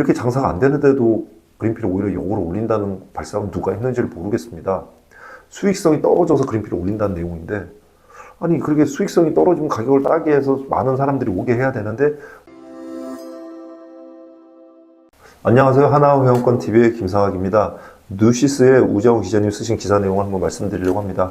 이렇게 장사가 안 되는데도 그린피를 오히려 역으로 올린다는 발상은 누가 했는지를 모르겠습니다. 수익성이 떨어져서 그린피를 올린다는 내용인데 아니 그렇게 수익성이 떨어지면 가격을 따게 해서 많은 사람들이 오게 해야 되는데 안녕하세요 하나회원권 TV의 김상학입니다. 뉴시스의 우정 기자님 쓰신 기사 내용을 한번 말씀드리려고 합니다.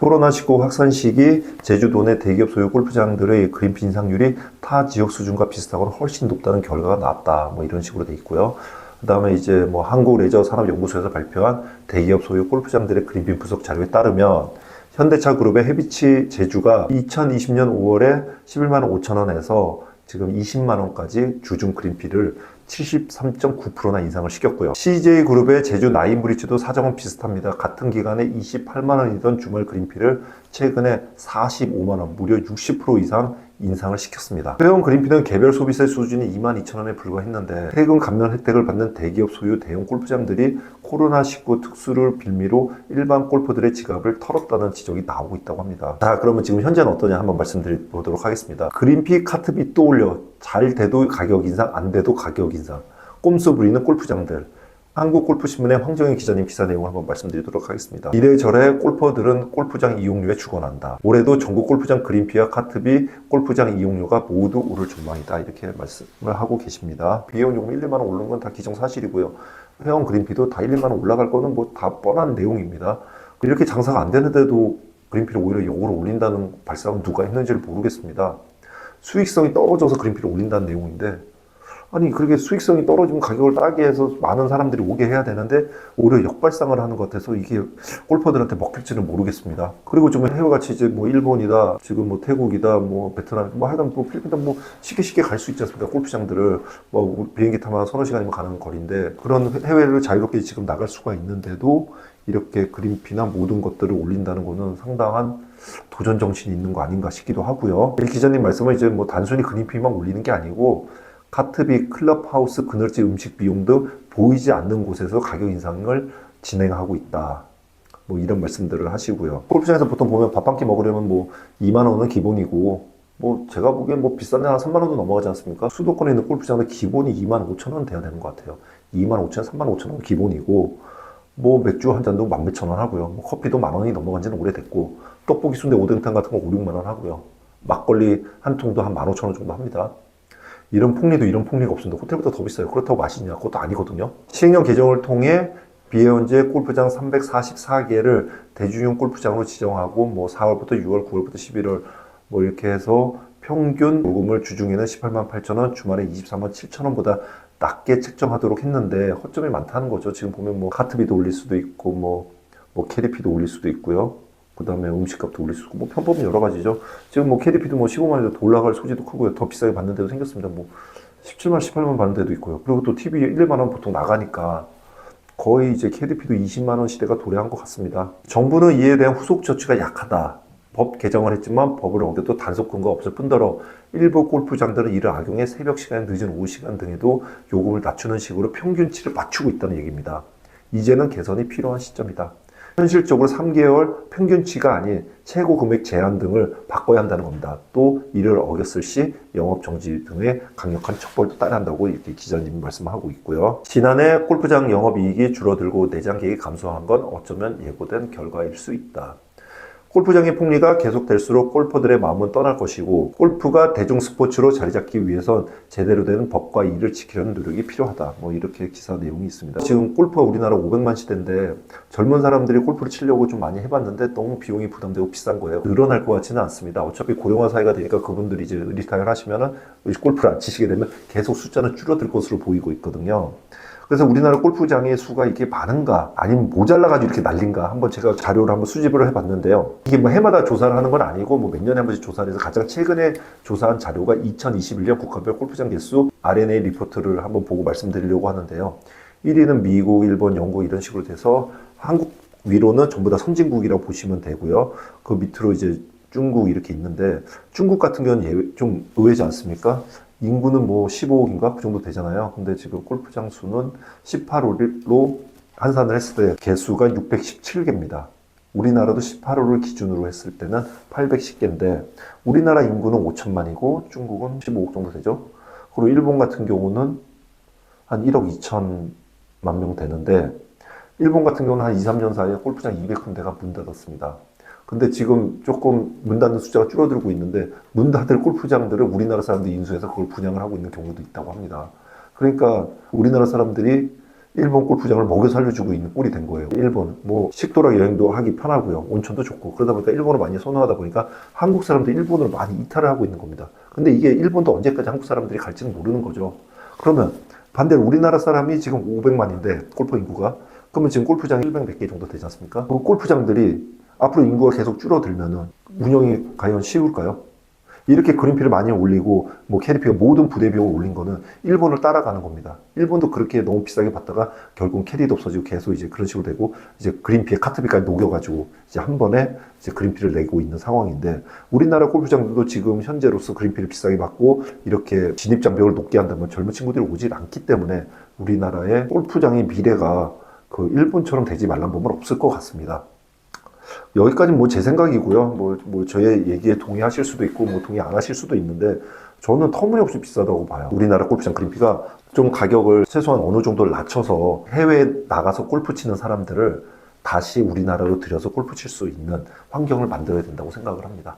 코로나 19 확산 시기 제주도 내 대기업 소유 골프장들의 그린피 인상률이 타 지역 수준과 비슷하거나 훨씬 높다는 결과가 나왔다. 뭐 이런 식으로 돼 있고요. 그 다음에 이제 뭐 한국 레저 산업연구소에서 발표한 대기업 소유 골프장들의 그린피 분석 자료에 따르면 현대차 그룹의 해비치 제주가 2020년 5월에 11만 5천 원에서 지금 20만 원까지 주중 그린피를 73.9%나 인상을 시켰고요. CJ 그룹의 제주 나인브리지도 사정은 비슷합니다. 같은 기간에 28만 원이던 주말 그린피를 최근에 45만 원, 무려 60% 이상 인상을 시켰습니다. 회원 그린피는 개별 소비세 수준이 2만 2천 원에 불과했는데 세금 감면 혜택을 받는 대기업 소유 대형 골프장들이 코로나19 특수를 빌미로 일반 골퍼들의 지갑을 털었다는 지적이 나오고 있다고 합니다. 자, 그러면 지금 현재는 어떠냐 한번 말씀드리도록 하겠습니다. 그린피 카트비 또 올려 잘 돼도 가격 인상, 안 돼도 가격 인상. 꼼수 부리는 골프장들. 한국골프신문의 황정현 기자님 기사 내용을 한번 말씀드리도록 하겠습니다. 이래저래 골퍼들은 골프장 이용료에 죽어난다. 올해도 전국 골프장 그린피와 카트비 골프장 이용료가 모두 오를 전망이다. 이렇게 말씀을 하고 계십니다. 비용 요금 1, 2만 원 오르는 건다 기정사실이고요. 회원 그린피도 다 1, 2만 원 올라갈 거는 뭐 다 뻔한 내용입니다. 이렇게 장사가 안 되는데도 그린피를 오히려 역으로 올린다는 발상은 누가 했는지를 모르겠습니다. 수익성이 떨어져서 그린피를 올린다는 내용인데 아니 그렇게 수익성이 떨어지면 가격을 따게 해서 많은 사람들이 오게 해야 되는데 오히려 역발상을 하는 것 같아서 이게 골퍼들한테 먹힐지는 모르겠습니다. 그리고 좀 해외같이 이제 뭐 일본이다, 지금 뭐 태국이다, 뭐 베트남, 뭐 하여간 뭐 필리핀이다 뭐 쉽게 쉽게 갈 수 있지 않습니까? 골프장들을 뭐 비행기 타면 서너 시간이면 가는 거리인데 그런 해외를 자유롭게 지금 나갈 수가 있는데도 이렇게 그린피나 모든 것들을 올린다는 거는 상당한 도전 정신이 있는 거 아닌가 싶기도 하고요. 이 기자님 말씀은 이제 뭐 단순히 그린피만 올리는 게 아니고 카트비, 클럽하우스, 그늘지 음식 비용 등 보이지 않는 곳에서 가격 인상을 진행하고 있다. 뭐 이런 말씀들을 하시고요. 골프장에서 보통 보면 밥 한 끼 먹으려면 뭐 2만 원은 기본이고 뭐 제가 보기엔 뭐 비싼 데한 3만 원도 넘어가지 않습니까? 수도권에 있는 골프장은 기본이 2만 5천 원 돼야 되는 것 같아요. 2만 5천, 3만 5천 원 기본이고 뭐 맥주 한 잔도 만 몇천 원 하고요. 뭐 커피도 만 원이 넘어간 지는 오래됐고 떡볶이 순대 오뎅탕 같은 거 5, 6만 원 하고요. 막걸리 한 통도 한 15,000원 정도 합니다. 이런 폭리도 이런 폭리가 없습니다. 호텔보다 더 비싸요. 그렇다고 맛있냐? 그것도 아니거든요. 시행령 개정을 통해 비해원제 골프장 344개를 대중용 골프장으로 지정하고 뭐 4월부터 6월, 9월부터 11월 뭐 이렇게 해서 평균 요금을 주중에는 18만 8천 원, 주말에 23만 7천 원보다 낮게 책정하도록 했는데 허점이 많다는 거죠. 지금 보면 뭐 카트비도 올릴 수도 있고 뭐, 뭐 캐리피도 올릴 수도 있고요. 그 다음에 음식값도 올릴 수 있고, 뭐 편법은 여러 가지죠. 지금 뭐 캐리피도 뭐 15만 원도 올라갈 소지도 크고요. 더 비싸게 받는 데도 생겼습니다. 뭐 17만, 18만 받는 데도 있고요. 그리고 또 TV 1, 2만 원 보통 나가니까 거의 이제 KDP도 20만 원 시대가 도래한 것 같습니다. 정부는 이에 대한 후속 조치가 약하다. 법 개정을 했지만 법을 어겨도 단속 근거 없을 뿐더러 일부 골프장들은 이를 악용해 새벽 시간, 늦은 오후 시간 등에도 요금을 낮추는 식으로 평균치를 맞추고 있다는 얘기입니다. 이제는 개선이 필요한 시점이다. 현실적으로 3개월 평균치가 아닌 최고 금액 제한 등을 바꿔야 한다는 겁니다. 또 이를 어겼을 시 영업 정지 등의 강력한 처벌도 따른다고 이렇게 기자님이 말씀하고 있고요. 지난해 골프장 영업 이익이 줄어들고 내장 계획이 감소한 건 어쩌면 예고된 결과일 수 있다. 골프장의 폭리가 계속될수록 골퍼들의 마음은 떠날 것이고 골프가 대중 스포츠로 자리 잡기 위해선 제대로 된 법과 이를 지키려는 노력이 필요하다. 뭐 이렇게 기사 내용이 있습니다. 지금 골프가 우리나라 500만 시대인데 젊은 사람들이 골프를 치려고 좀 많이 해봤는데 너무 비용이 부담되고 비싼 거예요. 늘어날 것 같지는 않습니다. 어차피 고령화 사회가 되니까 그분들이 이제 리타이어 하시면은 골프를 안 치시게 되면 계속 숫자는 줄어들 것으로 보이고 있거든요. 그래서 우리나라 골프장의 수가 이게 많은가 아니면 모자라가지고 이렇게 날린가 한번 제가 자료를 한번 수집을 해봤는데요. 이게 뭐 해마다 조사를 하는 건 아니고 뭐 몇 년에 한 번씩 조사를 해서 가장 최근에 조사한 자료가 2021년 국가별 골프장 개수 RNA 리포트를 한번 보고 말씀드리려고 하는데요. 1위는 미국, 일본, 영국 이런 식으로 돼서 한국 위로는 전부 다 선진국이라고 보시면 되고요. 그 밑으로 이제 중국 이렇게 있는데 중국 같은 경우는 예외- 좀 의외지 않습니까? 인구는 뭐 15억인가 그 정도 되잖아요. 근데 지금 골프장 수는 18호로 환산을 했을 때 개수가 617개입니다. 우리나라도 18호를 기준으로 했을 때는 810개인데 우리나라 인구는 5천만이고 중국은 15억 정도 되죠. 그리고 일본 같은 경우는 한 1억 2천만 명 되는데 일본 같은 경우는 한 2, 3년 사이에 골프장 200군데가 문 닫았습니다. 근데 지금 조금 문 닫는 숫자가 줄어들고 있는데 문 닫을 골프장들을 우리나라 사람들이 인수해서 그걸 분양을 하고 있는 경우도 있다고 합니다. 그러니까 우리나라 사람들이 일본 골프장을 먹여 살려주고 있는 꼴이 된 거예요. 일본 뭐 식도락 여행도 하기 편하고요. 온천도 좋고 그러다 보니까 일본을 많이 선호하다 보니까 한국 사람들이 일본을 많이 이탈을 하고 있는 겁니다. 근데 이게 일본도 언제까지 한국 사람들이 갈지는 모르는 거죠. 그러면 반대로 우리나라 사람이 지금 500만인데 골프 인구가 그러면 지금 골프장 100, 100개 정도 되지 않습니까? 그 골프장들이 앞으로 인구가 계속 줄어들면은 운영이 과연 쉬울까요? 이렇게 그린피를 많이 올리고 뭐 캐리피가 모든 부대 비용을 올린 거는 일본을 따라가는 겁니다. 일본도 그렇게 너무 비싸게 받다가 결국 캐리도 없어지고 계속 이제 그런 식으로 되고 이제 그린피에 카트비까지 녹여가지고 이제 한 번에 이제 그린피를 내고 있는 상황인데 우리나라 골프장들도 지금 현재로서 그린피를 비싸게 받고 이렇게 진입 장벽을 높게 한다면 젊은 친구들이 오질 않기 때문에 우리나라의 골프장의 미래가 그 일본처럼 되지 말란 법은 없을 것 같습니다. 여기까지는 뭐제 생각이고요. 뭐, 뭐 저의 얘기에 동의하실 수도 있고 뭐 동의 안 하실 수도 있는데 저는 터무니없이 비싸다고 봐요. 우리나라 골프장 그린피가 좀 가격을 최소한 어느 정도를 낮춰서 해외에 나가서 골프 치는 사람들을 다시 우리나라로 들여서 골프 칠 수 있는 환경을 만들어야 된다고 생각을 합니다.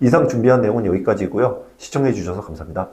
이상 준비한 내용은 여기까지고요. 시청해 주셔서 감사합니다.